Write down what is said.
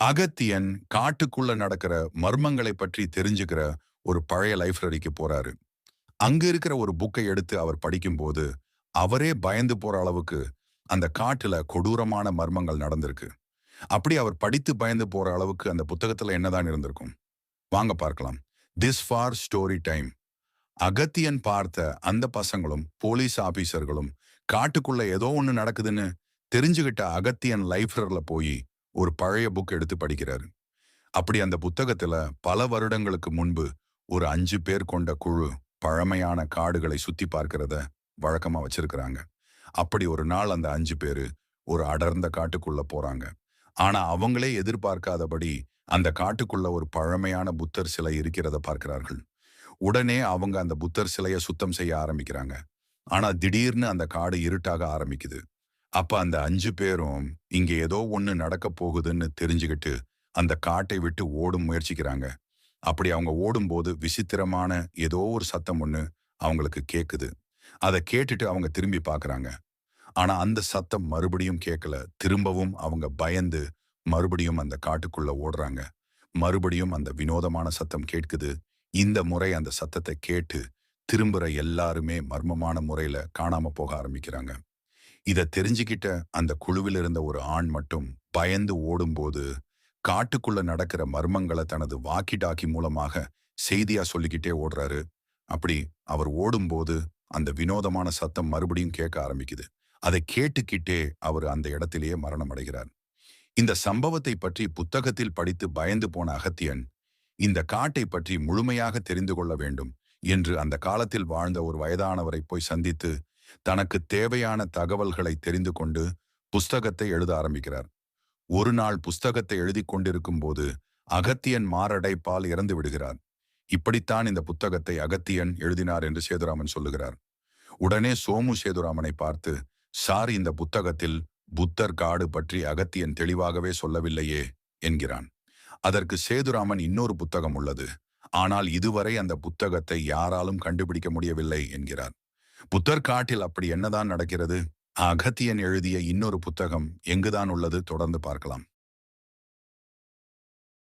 அகத்தியன் காட்டுக்குள்ள நடக்கிற மர்மங்களை பற்றி தெரிஞ்சுக்கிற ஒரு பழைய லைப்ரரிக்கு போறாரு. அங்க இருக்கிற ஒரு புக்கை எடுத்து அவர் படிக்கும்போது அவரே பயந்து போற அளவுக்கு அந்த காட்டுல கொடூரமான மர்மங்கள் நடந்திருக்கு. அப்படி அவர் படித்து பயந்து போற அளவுக்கு அந்த புத்தகத்துல என்னதான் இருந்திருக்கும்? வாங்க பார்க்கலாம். This for story time Agathiyan பார்த்த அந்த பசங்களும் போலீஸ் ஆபீசர்களும் காட்டுக்குள்ள ஏதோ ஒன்று நடக்குதுன்னு தெரிஞ்சுகிட்ட அகத்தியன் லைப்ரரியில் போய் ஒரு பழைய புக் எடுத்து படிக்கிறாரு. அப்படி அந்த புத்தகத்துல பல வருடங்களுக்கு முன்பு ஒரு அஞ்சு பேர் கொண்ட குழு பழமையான காடுகளை சுத்தி பார்க்கிறத வழக்கமா வச்சிருக்கிறாங்க. அப்படி ஒரு நாள் அந்த அஞ்சு பேரு ஒரு அடர்ந்த காட்டுக்குள்ள போறாங்க. ஆனா அவங்களே எதிர்பார்க்காதபடி அந்த காட்டுக்குள்ள ஒரு பழமையான புத்தர் சிலை இருக்கிறத பார்க்கிறார்கள். உடனே அவங்க அந்த புத்தர் சிலையை சுத்தம் செய்ய ஆரம்பிக்கிறாங்க. ஆனா திடீர்னு அந்த காடு இருட்டாக ஆரம்பிக்குது. அப்ப அந்த அஞ்சு பேரும் இங்க ஏதோ ஒண்ணு நடக்க போகுதுன்னு தெரிஞ்சுக்கிட்டு அந்த காட்டை விட்டு ஓடும் முயற்சிக்கிறாங்க. அப்படி அவங்க ஓடும்போது விசித்திரமான ஏதோ ஒரு சத்தம் ஒண்ணு அவங்களுக்கு கேக்குது. அதை கேட்டுட்டு அவங்க திரும்பி பாக்குறாங்க. ஆனா அந்த சத்தம் மறுபடியும் கேட்கல திரும்பவும் அவங்க பயந்து மறுபடியும் அந்த காட்டுக்குள்ள ஓடுறாங்க. மறுபடியும் அந்த வினோதமான சத்தம் கேட்குது. இந்த முறை அந்த சத்தத்தை கேட்டு திரும்புற எல்லாருமே மர்மமான முறையில காணாம போக ஆரம்பிக்கிறாங்க. இதை தெரிஞ்சுக்கிட்ட அந்த குழுவில் இருந்த ஒரு ஆண் மட்டும் பயந்து ஓடும்போது காட்டுக்குள்ள நடக்கிற மர்மங்களை தனது வாக்கி டாக்கி மூலமாக செய்தியா சொல்லிக்கிட்டே ஓடுறாரு. அப்படி அவர் ஓடும்போது அந்த வினோதமான சத்தம் மறுபடியும் கேட்க ஆரம்பிக்குது. அதை கேட்டுக்கிட்டே அவர் அந்த இடத்திலேயே மரணம் அடைகிறார். இந்த சம்பவத்தை பற்றி புத்தகத்தில் படித்து பயந்து போன அகத்தியன் இந்த காட்டை பற்றி முழுமையாக தெரிந்து கொள்ள வேண்டும் என்று அந்த காலத்தில் வாழ்ந்த ஒரு வயதானவரை போய் சந்தித்து தனக்கு தேவையான தகவல்களை தெரிந்து கொண்டு புஸ்தகத்தை எழுத ஆரம்பிக்கிறார். ஒரு நாள் புஸ்தகத்தை எழுதி கொண்டிருக்கும் போது அகத்தியன் மாரடைப்பால் இறந்து விடுகிறார். இப்படித்தான் இந்த புத்தகத்தை அகத்தியன் எழுதினார் என்று சேதுராமன் சொல்லுகிறார். உடனே சோமு சேதுராமனை பார்த்து சார் இந்த புத்தகத்தில் புத்தர் காடு பற்றி அகத்தியன் தெளிவாகவே சொல்லவில்லையே என்கிறான். அதற்கு சேதுராமன் இன்னொரு புத்தகம் உள்ளது. ஆனால் இதுவரை அந்த புத்தகத்தை யாராலும் கண்டுபிடிக்க முடியவில்லை என்கிறார். புத்தர் காட்டில் அப்படி என்னதான் நடக்கிறது? அகத்தியன் எழுதிய இன்னொரு புத்தகம் எங்குதான் உள்ளது? தொடர்ந்து பார்க்கலாம்.